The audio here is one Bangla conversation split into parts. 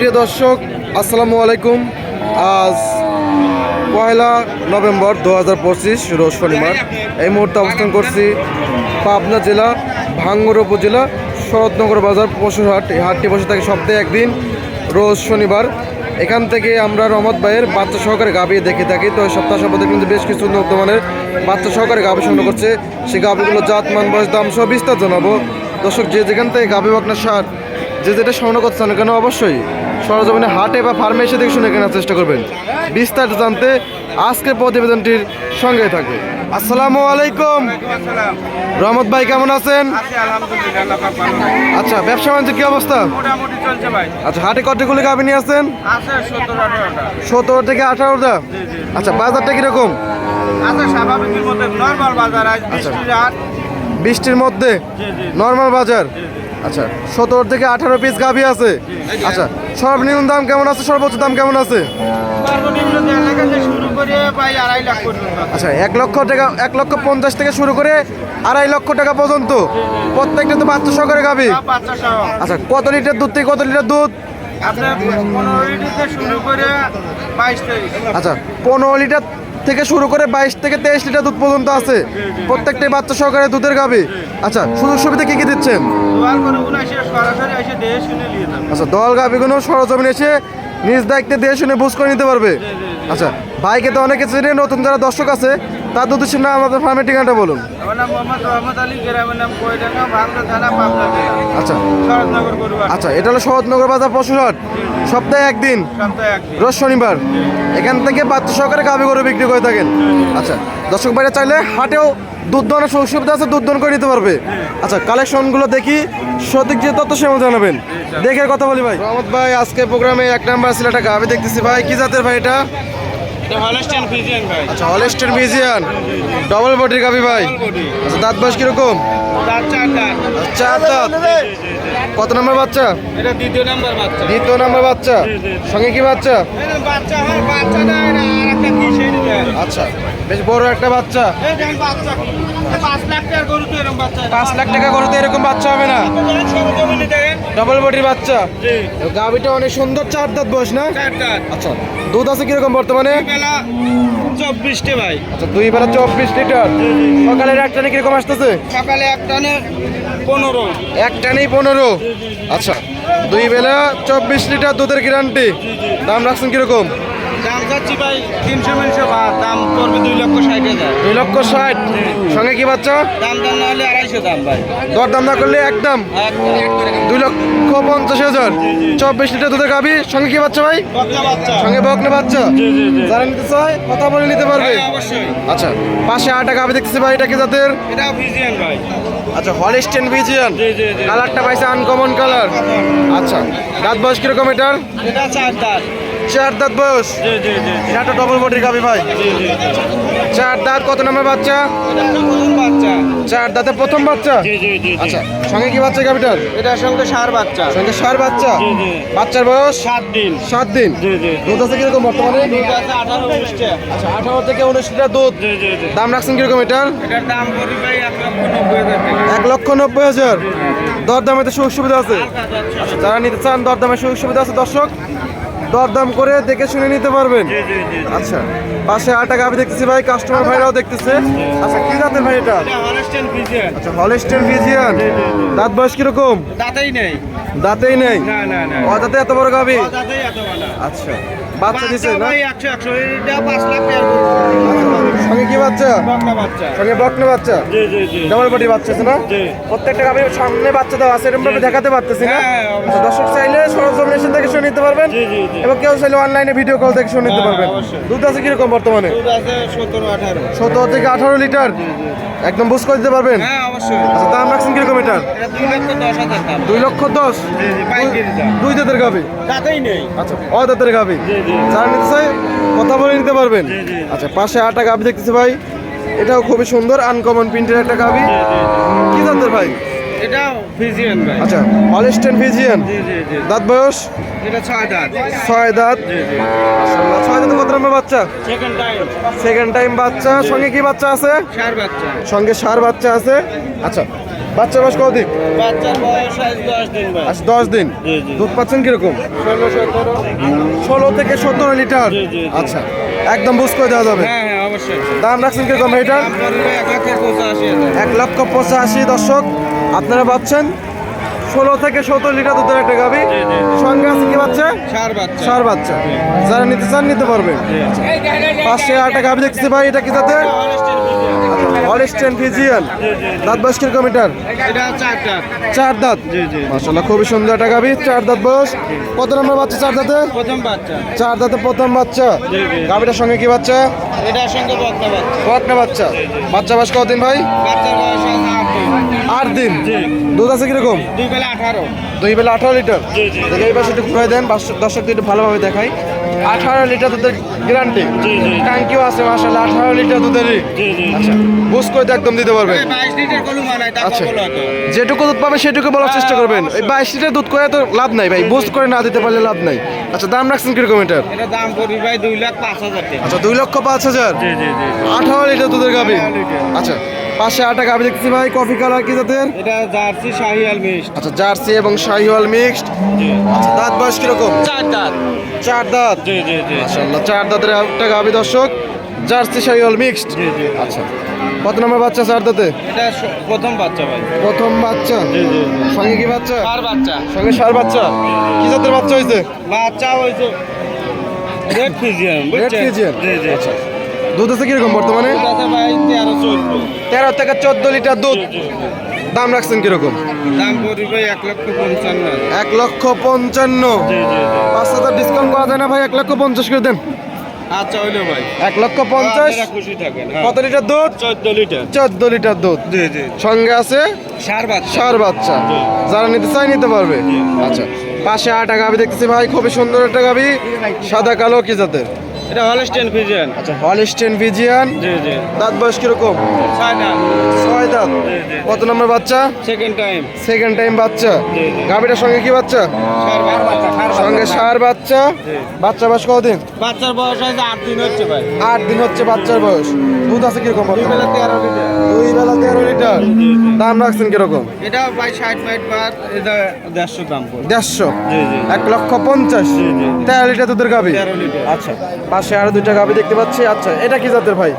প্রিয় দর্শক, আসসালামু আলাইকুম। আজ পয়লা নভেম্বর দু হাজার পঁচিশ, রোজ শনিবার। এই মুহূর্তে অবস্থান করছি পাবনা জেলা, ভাঙ্গুর উপজেলা, শরৎনগর বাজার পশুহাট এই হাটটি বসে থাকে সপ্তাহে একদিন, রোজ শনিবার। এখান থেকে আমরা রহমত ভাইয়ের বাচ্চা সহকারে গাভি দেখে থাকি। তো সপ্তাহ সপ্তাহে কিন্তু বেশ কিছু উন্নত মানের বাচ্চা সহকারে গাভি সংগ্রহ করছে। সেই গাভিগুলো জাত, মান, বয়স, দাম সব বিস্তার জানাব। দর্শক, যে যেখান থেকে গাভি বাকনা সার, যে যেটা সংগ্রহ করছে না কেন অবশ্যই সরজমিনে হাটে বা ফার্মে এসে দেখে শুনে কেনার চেষ্টা করবেন। বিস্তারিত জানতে আজকের প্রতিবেদনটির সঙ্গে থাকে আসসালামু আলাইকুম। রহমত ভাই কেমন আছেন। আচ্ছা ব্যবসা বাণিজ্য কি অবস্থা? আচ্ছা হাটে কতগুলো গাভি নিয়ে আসছেন? আঠারোটা সতেরো থেকে আঠারোটা আচ্ছা বাজারটা কীরকম? আজ বৃষ্টির মধ্যে নর্মাল বাজার? আচ্ছা সতেরো থেকে আঠারো পিস গাভি আছে। আচ্ছা সর্বনিম্ন দাম কেমন আছে? সর্বোচ্চ দাম কেমন আছে? আচ্ছা এক লক্ষ টাকা এক লক্ষ পঞ্চাশ থেকে শুরু করে আড়াই লক্ষ টাকা পর্যন্ত। প্রত্যেকটা তো বাচ্চা সহকারে গাবি আচ্ছা কত লিটার দুধ থেকে কত লিটার দুধ? আচ্ছা পনেরো লিটার থেকে শুরু করে বাইশ থেকে তেইশ লিটার দুধ পর্যন্ত আছে। প্রত্যেকটাই বাচ্চা সহকারে দুধের গাবি আচ্ছা সুযোগ সুবিধা কি কি দিচ্ছেন? আচ্ছা দল গাবিগুলো সরজমিন এসে নিজ দায়িত্বে দেশ শুনে বুঝ করে নিতে পারবে। আচ্ছা বাইকে তো অনেকে চেনে নতুন যারা দর্শক আছে তার উদ্দেশ্যে নাম আমাদের ফার্মের ঠিকানাটা বলুন। আমার নাম মোহাম্মদ রহমত আলী গ্রামের নাম কয়ডাঙ্গা ভাঙ্গা থানা পাবনা আচ্ছা। শরৎনগর আচ্ছা এটা হলো শরৎনগর বাজার পশুহাট। সপ্তাহে একদিন? সপ্তাহে একদিন। রোজ শনিবার? এখান থেকে বাচ্চা সহকারে গাভি গরু বিক্রি করে থাকেন। আচ্ছা দর্শক বাইরে চাইলে হাটেও দুধ দোয়ানোর সুযোগ সুবিধা আছে দুধ দোন করে নিতে পারবে। আচ্ছা কালেকশনগুলো দেখি সঠিক যে তথ্য সে জানাবেন। দেখে কথা বলি ভাই। রহমত ভাই আজকে প্রোগ্রামে এক নাম্বার ছিল একটা গাভি দেখতেছি। ভাই কি জাতের ভাই এটা? আচ্ছা হলেস্টের ফিজিয়ান ডবল বডির গাভি ভাই। আচ্ছা দাঁত বয়স কীরকম? চার দাঁত। কত নম্বর বাচ্চা? দ্বিতীয় নাম্বার বাচ্চা। দ্বিতীয় নম্বর বাচ্চা। সঙ্গে কি বাচ্চা? আচ্ছা। বেশ বড় একটা বাচ্চা। পাঁচ লাখ টাকা করতে এরকম বাচ্চা হবে না। ডবল বডির বাচ্চা। গাভিটা অনেক সুন্দর চার দাঁত বয়স না? আচ্ছা দুধ আছে কীরকম বর্তমানে? ভাই। আচ্ছা দুই বেলা চব্বিশ লিটার। সকালের এক টানে কীরকম আসতেছে? সকালে এক টানে পনেরো। এক টানেই পনেরো। আচ্ছা দুই বেলা চব্বিশ লিটার দুধের গ্যারান্টি দাম রাখছেন কীরকম? দাম চাচ্ছি ভাই তিনশো মিনশো ভাত দাম পড়বে দুই লক্ষ ষাট হাজার। দুই লক্ষ ষাট? সঙ্গে কি বাচ্চা? দাম দাম না হলে আড়াইশো দাম ভাই। দর দাম না করলে একদম। দুই লক্ষ পঞ্চাশ হাজার। চব্বিশ লিটার দুধের গাভি। সঙ্গে কি বাচ্চা ভাই? সঙ্গে বকনে বাচ্চা? যারা নিতে চায় কথা বলে নিতে পারবে। হ্যাঁ, আচ্ছা পাশে আটা গাভি দেখতেছি ভাই এটা কি জাতের? আচ্ছা হলিস্টেন বিজিয়ান। কালারটা পাইছে আনকমন কালার আচ্ছা দাঁত বয়স কীরকম এটার? এটা চার দাঁত। চার দাঁত বয়স। একটা ডবল বডির গাভি ভাই। জি জি চার দাঁত কত নম্বর বাচ্চা? চার দাঁতের প্রথম বাচ্চা? জি জি জি আচ্ছা সঙ্গে কি বাচ্চা গাভিটার? এটার সঙ্গে সার বাচ্চা। সঙ্গে সার বাচ্চা। জি, জি। বাচ্চার বয়স? সাত দিন। সাত দিন। জি জি দুধ আছে কীরকম বর্তমানে? আঠারো আচ্ছা আঠারো থেকে উনিশ লিটার দুধ। জি জি জি। দাম রাখছেন কীরকম এটার? এটার দাম এক লক্ষ নব্বই হাজার দরদামে তো সুযোগ সুবিধা আছে। আচ্ছা যারা নিতে চান দরদামে সুযোগ সুবিধা আছে। দর্শক দরদাম করে দেখে শুনে নিতে পারবেন। আচ্ছা পাশে আটা আমি দেখতেছি ভাই কাস্টমার ভাইরাও দেখতেছে। আচ্ছা কি জাতের ভাই এটা? আচ্ছা হলেস্টেন ফিজিয়ান দাঁত বয়স কীরকম? দাঁতেই নেই। দাঁতেই নেই? না না না। ও দাঁতে এত বড় গাবি? আচ্ছা। বাচ্চা দিছে না? এটা লাখ সঙ্গে কি বাচ্চা? বকনা বাচ্চা। সঙ্গে বকনে বাচ্চা? জি জি জি। ডাবল বডি বাচ্চা আছে না? জি। প্রত্যেকটা গাভির সামনে বাচ্চা দেওয়া আছে এরকম ভাবে দেখাতে পারতেছি না। হ্যাঁ, আচ্ছা, দর্শক চাইলে এসে দেখে শুনে নিতে পারবেন। জি, জি, জি। এবং কেউ চাইলে অনলাইনে ভিডিও কল দেখে শুনে নিতে হ্যাঁ, পারবেন। দুধ আছে কীরকম বর্তমানে? দুধ আছে থেকে আঠারো লিটার একদম বুঝ করে দিতে পারবেন? হ্যাঁ অবশ্যই। আচ্ছা দাম রাখছেন কীরকম এটার? দুই লক্ষ দশ দুই দাঁতেই নেই। আচ্ছা অ দাঁতের জি, জি। যারা নিতে চাই কথা বলে নিতে পারবেন। জি, জি। আচ্ছা পাশে আটা গাভি দেখতেছি ভাই। এটাও খুবই সুন্দর আনকমন প্রিন্টের একটা গাভি কি জাতের ভাই? এটা ফিজিয়ান ভাই। আচ্ছা হলিস্টেন ফিজিয়ান জি জি জি। দাঁত বয়স? এটা ছয় দাঁত। ছয় দাঁত? জি জি। মাশাআল্লাহ, ছয় দাঁত কত নম্বর বাচ্চা? সেকেন্ড টাইম সেকেন্ড টাইম বাচ্চা। সঙ্গে কি বাচ্চা আছে? সার বাচ্চা। সঙ্গে সার বাচ্চা আছে। আচ্ছা বাচ্চা বয়স কদিন বাচ্চার বয়স আজ দশ দিন ভাই। আচ্ছা দশ দিন? জি, জি। দুধ পাচ্ছেন কীরকম? ষোলো সতেরো। ষোলো থেকে সতেরো লিটার? জি, জি, জি। আচ্ছা একদম বুঝ করে দেওয়া যাবে। হ্যাঁ হ্যাঁ অবশ্যই। দাম রাখছেন কীরকম এটা দাম পড়বে এক লক্ষ পঁচাশি হাজার। এক লক্ষ পঁচাশি দর্শক আপনারা পাচ্ছেন ষোলো থেকে সতেরো লিটার দুধের একটা গাবি জি, জি। সঙ্গে আছে কি বাচ্চা? সার বাচ্চা। সার বাচ্চা। যারা নিতে চান নিতে পারবেন পাঁচশো আটটা গাবি দেখতেছি ভাই এটা কি ফিজিয়ান দাঁত বয়স কীরকম এটার? চার দাঁত। জি জি মাসাল্লাহ খুবই সুন্দর একটা গাবি চার দাঁত বয়স। কত নম্বর বাচ্চা চার দাঁতে? চার দাঁতে প্রথম বাচ্চা। গাবিটার সঙ্গে কি বাচ্চা? এটার বাচ্চা। বাচ্চা। বাচ্চা বয়স কতদিন ভাই? আট দিন। দুধ আছে কীরকম? বেলা আঠারো। দুই বেলা আঠারো লিটার? এই পাশে একটু ঘুরাই দেন বাস- দর্শকদের একটু ভালোভাবে দেখাই। আঠারো লিটার দুধের গ্যারান্টি। ট্যাঙ্কিও আছে মাসাল্লাহ আঠারো লিটার দুধেরই আচ্ছা বুঝ করে একদম দিতে পারবেন। আচ্ছা। যেটুকু দুধ পাবে সেটুকু বলার চেষ্টা করবেন। ওই বাইশ লিটার দুধ করে তো লাভ নাই ভাই বুঝ করে না দিতে পারলে লাভ নাই। আচ্ছা দাম রাখছেন কীরকম এটার? দাম পড়বে ভাই দুই লাখ পাঁচ হাজার আচ্ছা দুই লক্ষ পাঁচ হাজার। আঠারো লিটার দুধের গাবি আচ্ছা পাশে আটা গাবি দেখতেছি ভাই কফি কালার কি জাতের? এটা জার্সি শাহিয়াল মিক্সড আচ্ছা জার্সি এবং শাহিওয়াল মিক্সড আচ্ছা দাঁত বয়স কীরকম? চার দাঁত। চার দাঁত? জি জি জি। মাশাআল্লাহ চার দাঁতের একটা গাবি দর্শক। জার্সি শাহিওয়াল মিক্সড জি জি আচ্ছা কত নম্বর বাচ্চা চার দাঁতে? এটা প্রথম বাচ্চা ভাই। প্রথম বাচ্চা। জি জি সঙ্গে কি বাচ্চা? আর বাচ্চা। সঙ্গে সার বাচ্চা। কি জাতের বাচ্চা হয়েছে বাচ্চা হয়েছে রেড ফিজিয়াম Red Fijian? জি জি। আচ্ছা। দুধ আছে কীরকম বর্তমানে? তেরো থেকে চোদ্দ লিটার দুধ। দাম রাখছেন কীরকম? এক লক্ষ পঞ্চান্ন। পাঁচ হাজার ডিসকাউন্ট করা যায় না ভাই? এক লক্ষ পঞ্চাশ করে দেন। আচ্ছা হইল ভাই। এক লক্ষ পঞ্চাশ। থাকেন কত লিটার দুধ? চোদ্দ লিটার। চোদ্দ লিটার দুধ। জি জি। সঙ্গে আছে? সার বাচ্চা। সার বাচ্চা। যারা নিতে চায় নিতে পারবে। আচ্ছা। পাশে আটা গাবি দেখতেছি ভাই। খুবই সুন্দর একটা গাবি। সাদা কালো কি জাতের? এটা হলস্টেন ফিজিয়ান আচ্ছা হলিস্টেন ভিজিয়ান জি জি। দাঁত বয়স কীরকম? ছয় দাম ছয় দাঁত। কত নম্বর বাচ্চা? সেকেন্ড টাইম সেকেন্ড টাইম বাচ্চা। জি। সঙ্গে কি বাচ্চা? সঙ্গে সার বাচ্চা। বাচ্চা বয়স কদিন বাচ্চার বয়স আছে আট দিন হচ্ছে ভাই। আট দিন হচ্ছে বাচ্চার বয়স। দুধ আছে কীরকম দুই বেলা তেরো লিটার। দুই বেলা তেরো লিটার। দাম রাখছেন কীরকম? এটা ভাই ষাট বাইট বার এটা দেড়শো দাম দেড়শো? এক লক্ষ পঞ্চাশ। তেরো লিটার দুধের লিটার। আচ্ছা। পাশে আরও দুইটা গাবি দেখতে পাচ্ছি। আচ্ছা এটা কি জাতের ভাই?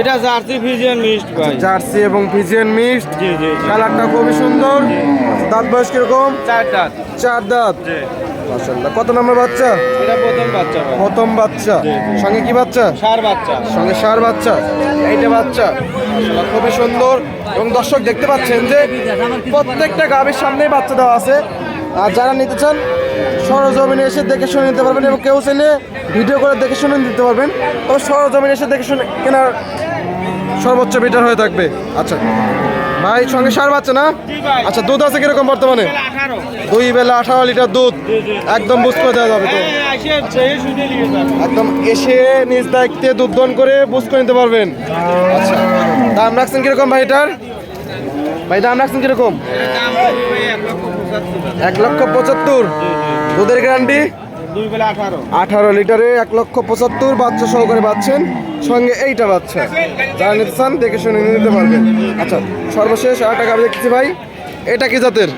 এটা জার্সি ফিজিয়ান মিক্সড ভাই। জার্সি এবং ফিজিয়ান মিক্সড জি জি কালারটা খুবই সুন্দর। দাঁত বয়স কীরকম? চার দাঁত। চার দাঁত। জি। মাশাআল্লাহ। কত নম্বর বাচ্চা? এটা প্রথম বাচ্চা ভাই। প্রথম বাচ্চা। সঙ্গে কি বাচ্চা? সার বাচ্চা। সঙ্গে সার বাচ্চা। এইটা বাচ্চা। মাশাআল্লাহ খুবই সুন্দর। এবং দর্শক দেখতে পাচ্ছেন যে প্রত্যেকটা গাভীর সামনেই বাচ্চা দেওয়া আছে। আর যারা নিতে চান সরজমিনে এসে দেখে শুনে নিতে পারবেন এবং কেউ চাইলে ভিডিও করে দেখে শুনে নিতে পারবেন। তবে সরজমিনে এসে দেখে শুনে কেনার সর্বোচ্চ বেটার হয়ে থাকবে। আচ্ছা ভাই, সঙ্গে সার বাচ্চা না? আচ্ছা দুধ আছে কীরকম বর্তমানে? দুই বেলা আঠারো লিটার দুধ। একদম বুঝ করে দেওয়া যাবে তো? একদম এসে নিজ দায়িত্বে দুধ দন করে বুঝ করে নিতে পারবেন। আচ্ছা দাম রাখছেন কীরকম ভাই এটার? ভাই, দাম রাখছেন কীরকম? এক লক্ষ পঁচাত্তর। দুধের গ্যারান্টি আঠারো। লিটারে এক লক্ষ পঁচাত্তর বাচ্চা সহকারে পাচ্ছেন। সঙ্গে এইটা বাচ্চা। যারা নিতে চান দেখে শুনে নিতে পারবেন। আচ্ছা সর্বশেষ আর টাকা দেখছি ভাই। এটা কি জাতের?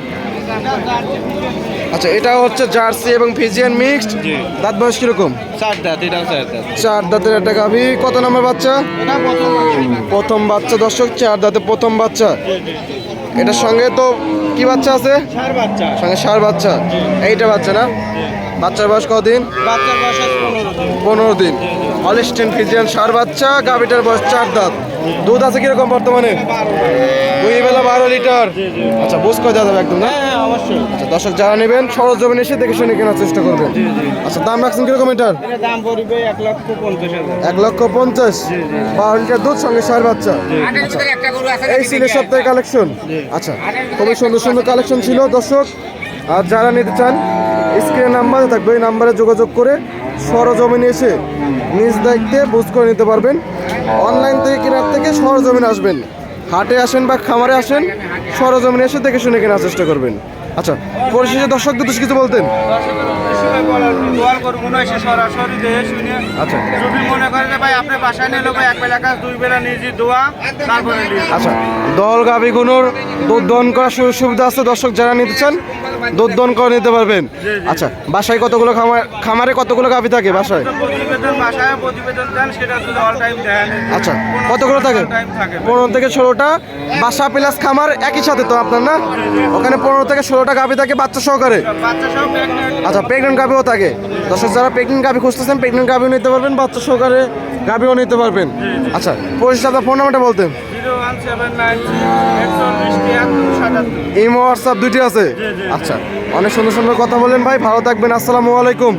আচ্ছা এটা হচ্ছে জার্সি এবং ফিজিয়ান মিক্সড। দাঁত বয়স কীরকম? চার দাঁত দাঁত। চার দাঁতের একটা গাভী। কত নম্বর বাচ্চা? প্রথম বাচ্চা। দর্শক চার দাঁতে প্রথম বাচ্চা। এটার সঙ্গে তো কি বাচ্চা আছে? সঙ্গে সার বাচ্চা। এইটা বাচ্চা না? বাচ্চার বয়স কদিন? বাচ্চার বয়স পনেরো দিন। দিন। ফিজিয়ান সার বাচ্চা গাভিটার বয়স চার দাঁত। দুধ আছে কীরকম বর্তমানে? দুই বেলা বারো লিটার। আচ্ছা বুঝ করে যাবে একদম না? হ্যাঁ হ্যাঁ অবশ্যই। আচ্ছা দর্শক যারা নেবেন সরজমিন এসে দেখে শুনে কেনার চেষ্টা করবেন। আচ্ছা দাম রাখছেন কীরকম এটার? দাম পড়বে এক লক্ষ পঞ্চাশ এক লক্ষ পঞ্চাশ। বারো লিটার দুধ সঙ্গে সার বাচ্চা। এই ছিল সপ্তাহে কালেকশন। আচ্ছা খুবই সুন্দর সুন্দর কালেকশন ছিল দর্শক। আর যারা নিতে চান স্ক্রিনের নাম্বার থাকবে, ওই নাম্বারে যোগাযোগ করে সরজমিনে এসে নিজ দায়িত্বে বুঝ করে নিতে পারবেন। অনলাইন থেকে কেনার থেকে সরজমিনে আসবেন। হাটে আসেন বা খামারে আসেন, সরজমিনে এসে দেখে শুনে কেনার চেষ্টা করবেন। আচ্ছা পরিশেষে দর্শকদের উদ্দেশ্যে কিছু বলতেন? আচ্ছা। আচ্ছা দল গাভিগুলোর দুধ দহন করার সুযোগ সুবিধা আছে দর্শক যারা নিতে চান দুধ দহন করে নিতে পারবেন? আচ্ছা বাসায় কতগুলো খামার খামারে কতগুলো গাভি থাকে বাসায়? দেন দেন। আচ্ছা কতগুলো থাকে পনেরো থেকে ষোলোটা। বাসা প্লাস খামার একই সাথে তো আপনার না? ওখানে পনেরো থেকে ষোলোটা গাভি থাকে বাচ্চা সহকারে? আচ্ছা প্রেগনেন্ট গাভিও থাকে। দর্শক যারা প্রেগনেন্ট গাভি খুঁজতেছেন প্রেগনেন্ট গাভিও নিতে পারবেন বাচ্চা সহকারে। গাভিও নিতে পারবেন। আচ্ছা পঁচিশ আপনার ফোন নাম্বারটা বলতেন। ইমো হোয়াটসঅ্যাপ দুইটি আছে? আচ্ছা অনেক সুন্দর সুন্দর কথা বলেন ভাই ভালো থাকবেন আসসালামু আলাইকুম।